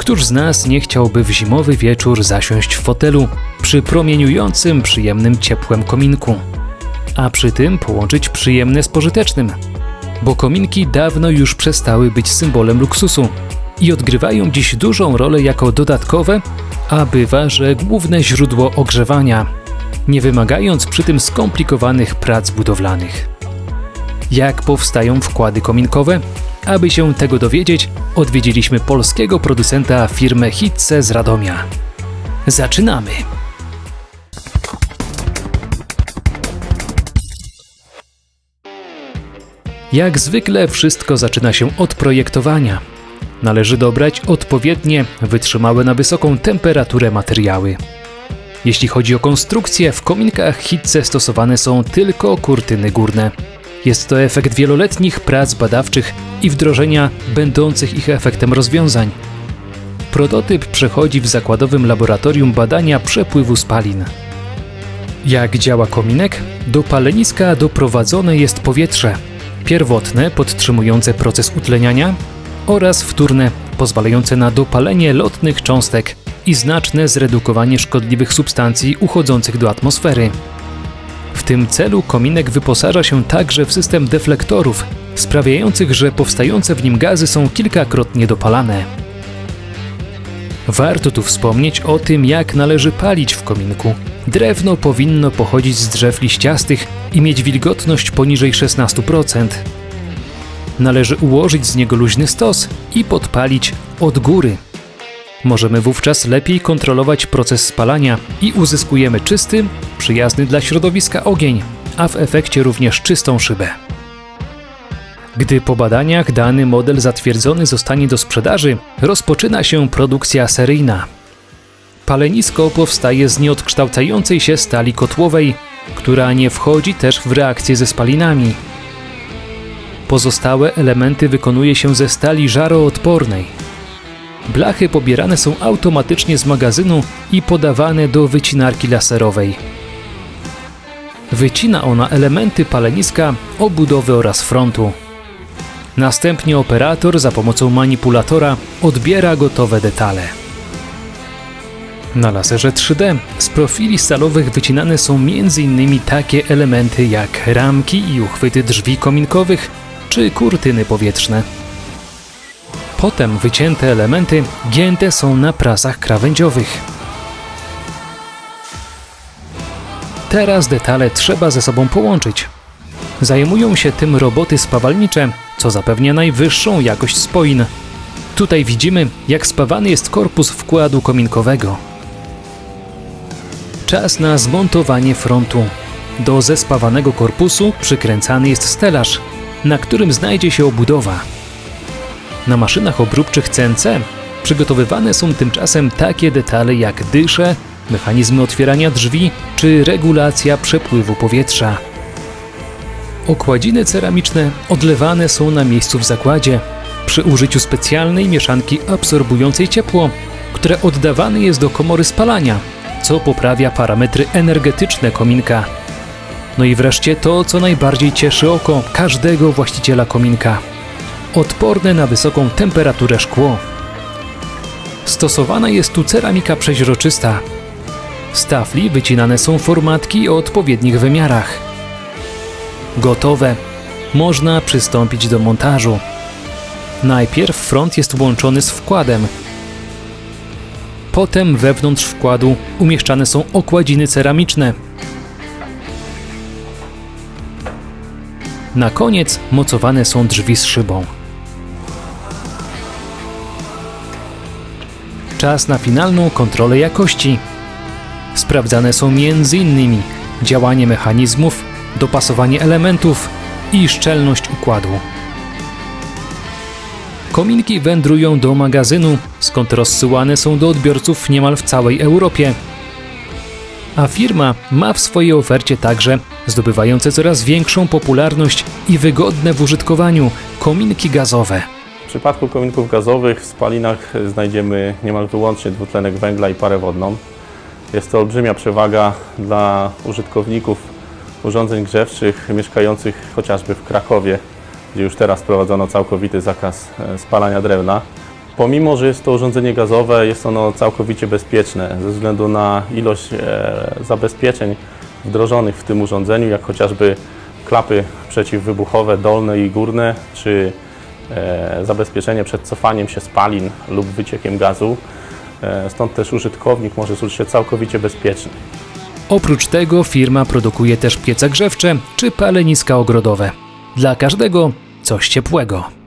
Któż z nas nie chciałby w zimowy wieczór zasiąść w fotelu przy promieniującym przyjemnym ciepłem kominku? A przy tym połączyć przyjemne z pożytecznym. Bo kominki dawno już przestały być symbolem luksusu i odgrywają dziś dużą rolę jako dodatkowe, a bywa, że główne źródło ogrzewania, nie wymagając przy tym skomplikowanych prac budowlanych. Jak powstają wkłady kominkowe? Aby się tego dowiedzieć, odwiedziliśmy polskiego producenta firmę Hitce z Radomia. Zaczynamy! Jak zwykle wszystko zaczyna się od projektowania. Należy dobrać odpowiednie, wytrzymałe na wysoką temperaturę materiały. Jeśli chodzi o konstrukcję, w kominkach Hitce stosowane są tylko kurtyny górne. Jest to efekt wieloletnich prac badawczych i wdrożenia będących ich efektem rozwiązań. Prototyp przechodzi w zakładowym laboratorium badania przepływu spalin. Jak działa kominek? Do paleniska doprowadzone jest powietrze. Pierwotne, podtrzymujące proces utleniania oraz wtórne, pozwalające na dopalenie lotnych cząstek i znaczne zredukowanie szkodliwych substancji uchodzących do atmosfery. W tym celu kominek wyposaża się także w system deflektorów, sprawiających, że powstające w nim gazy są kilkakrotnie dopalane. Warto tu wspomnieć o tym, jak należy palić w kominku. Drewno powinno pochodzić z drzew liściastych i mieć wilgotność poniżej 16%. Należy ułożyć z niego luźny stos i podpalić od góry. Możemy wówczas lepiej kontrolować proces spalania i uzyskujemy czysty, przyjazny dla środowiska ogień, a w efekcie również czystą szybę. Gdy po badaniach dany model zatwierdzony zostanie do sprzedaży, rozpoczyna się produkcja seryjna. Palenisko powstaje z nieodkształcającej się stali kotłowej, która nie wchodzi też w reakcję ze spalinami. Pozostałe elementy wykonuje się ze stali żaroodpornej. Blachy pobierane są automatycznie z magazynu i podawane do wycinarki laserowej. Wycina ona elementy paleniska, obudowy oraz frontu. Następnie operator za pomocą manipulatora odbiera gotowe detale. Na laserze 3D z profili stalowych wycinane są m.in. takie elementy jak ramki i uchwyty drzwi kominkowych czy kurtyny powietrzne. Potem wycięte elementy gięte są na prasach krawędziowych. Teraz detale trzeba ze sobą połączyć. Zajmują się tym roboty spawalnicze, co zapewnia najwyższą jakość spoin. Tutaj widzimy, jak spawany jest korpus wkładu kominkowego. Czas na zmontowanie frontu. Do zespawanego korpusu przykręcany jest stelaż, na którym znajdzie się obudowa. Na maszynach obróbczych CNC przygotowywane są tymczasem takie detale jak dysze, mechanizmy otwierania drzwi czy regulacja przepływu powietrza. Okładziny ceramiczne odlewane są na miejscu w zakładzie przy użyciu specjalnej mieszanki absorbującej ciepło, które oddawane jest do komory spalania, co poprawia parametry energetyczne kominka. No i wreszcie to, co najbardziej cieszy oko każdego właściciela kominka. Odporne na wysoką temperaturę szkło. Stosowana jest tu ceramika przeźroczysta. Z tafli wycinane są formatki o odpowiednich wymiarach. Gotowe. Można przystąpić do montażu. Najpierw front jest włączony z wkładem. Potem wewnątrz wkładu umieszczane są okładziny ceramiczne. Na koniec mocowane są drzwi z szybą. Czas na finalną kontrolę jakości. Sprawdzane są m.in. działanie mechanizmów, dopasowanie elementów i szczelność układu. Kominki wędrują do magazynu, skąd rozsyłane są do odbiorców niemal w całej Europie. A firma ma w swojej ofercie także zdobywające coraz większą popularność i wygodne w użytkowaniu kominki gazowe. W przypadku kominków gazowych w spalinach znajdziemy niemal wyłącznie dwutlenek węgla i parę wodną. Jest to olbrzymia przewaga dla użytkowników urządzeń grzewczych mieszkających chociażby w Krakowie, gdzie już teraz wprowadzono całkowity zakaz e, spalania drewna. Pomimo, że jest to urządzenie gazowe, jest ono całkowicie bezpieczne ze względu na ilość e, zabezpieczeń wdrożonych w tym urządzeniu, jak chociażby klapy przeciwwybuchowe dolne i górne, czy zabezpieczenie przed cofaniem się spalin lub wyciekiem gazu. E, stąd też użytkownik może czuć się całkowicie bezpieczny. Oprócz tego firma produkuje też piece grzewcze czy paleniska ogrodowe. Dla każdego coś ciepłego.